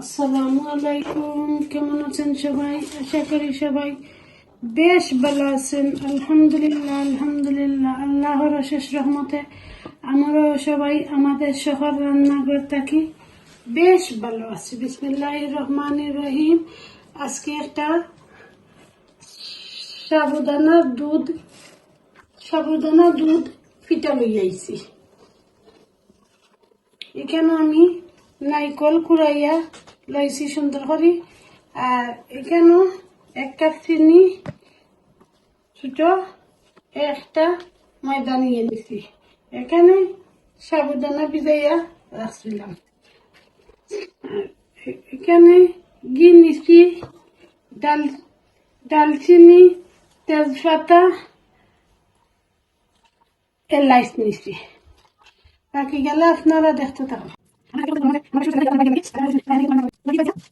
আসসালামু আলাইকুম, কেমন আছেন সবাই? আশা করি সবাই বেশ ভালো আছেন। আলহামদুলিল্লাহ আলহামদুলিল্লাহ। আল্লাহর অশেষ রহমতে আমরাও সবাই আমাদের শহর রান্নাঘর থাকি। বেশ ভালো আছি। বিসমিল্লাহ রহমান রহিম। আজকে একটা সাবুদানার দুধ, সাবুদানা দুধ ফিটা লই আইছি। এখানে আমি নাইকল কুড়াইয়া লইছি সুন্দর করে আর এখানেও এক কাপ চিনি ছোট একটা ময়দা নিয়ে নিছি। এখানে সাবুদানা ভিজাইয়া রাখছিলাম। এখানে ঘি নিছি, ডাল, ডালচিনি, তেজপাতা, এলাইচ নিছি। বাকি গেলে আপনারা দেখতে থাকুন।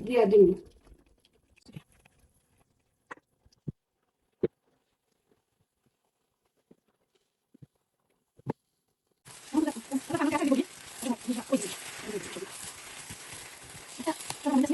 দিয়ে দিন বিসমুল্লাহ রহমান রহিম ময়দাগুলো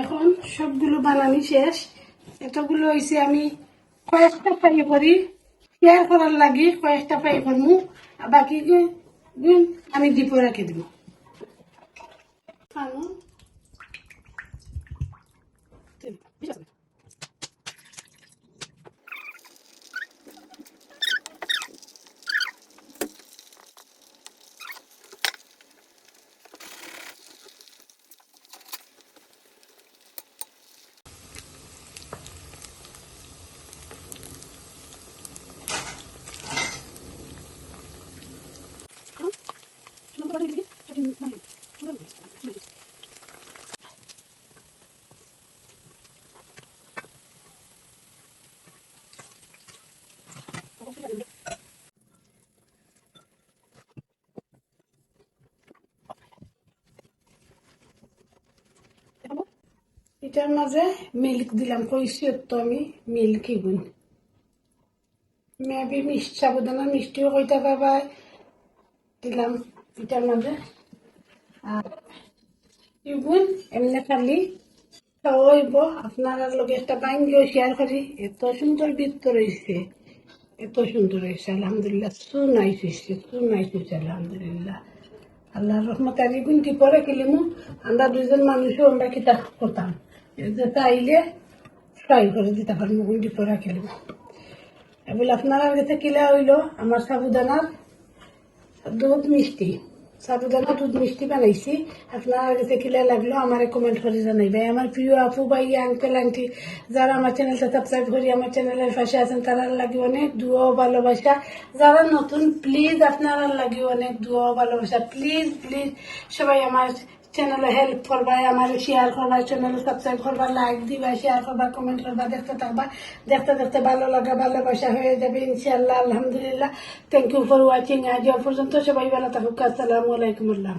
এখন সবগুলো বানানি শেষ। এতগুলো হয়েছে আমি কয়েকটা পাই করি। শেয়ার করার লাগে কয়েকটা পাই করব বাকি আমি ডিপো রেখে দেবো। খানো এটার মাঝে মিল্ক দিলাম কইছি তো আমি মিল্ক ইগুন মেবি মিষ্টি সাবধানা মিষ্টিও কইতে পারবা দিলাম এটার মাঝে। ইগুন এমনি খালি খাওয়াইব। আপনার লগে একটা বাইঙ্গিও শেয়ার করি। এত সুন্দর বৃত্ত রয়েছে এত সুন্দর হয়েছে আলহামদুলিল্লাহ। সু নাইস হয়েছে সু হয়েছে আলহামদুলিল্লাহ। আল্লাহর রহমত আমি গুনতি পরে খেলিমু? আমরা দুজন মানুষও আমরা কিতা করতাম। আইলে ফ্রাই করে দিতে পারব গুনতি পরে খেলিমু। বলে আপনার কিলা হইল, আমার সাবুদানার দুধ মিষ্টি। সাবুদানা দুধ মিষ্টি বানাইছি। আপনার কিলা লাগল, আমার কমেন্ট করে জানাইবে আমার প্রিয় আপু, ভাই আঙ্কেল আন্টি যারা আমার চ্যানেলটা সাবস্ক্রাইব করি আমার চ্যানেলের পাশে আছেন, তারা লাগে অনেক দুয়ো ভালোবাসা। যারা নতুন প্লিজ আপনারা লাগে অনেক দুয়া ভালোবাসা। প্লিজ প্লিজ সবাই আমার চ্যানেলে হেল্প করবা, আমার শেয়ার করবা চ্যানেল সাবস্ক্রাইব করবা লাইক দিবা শেয়ার করবা কমেন্ট করবা, দেখতে থাকবা। দেখতে দেখতে ভালো লাগা, ভালোবাসা হয়ে যাবে ইনশাল্লাহ আলহামদুলিল্লাহ। থ্যাংক ইউ ফর ওয়াচিং আজ পর্যন্ত সবাই ভালো থাকুক। আসসালামু আলাইকুম, আল্লাহ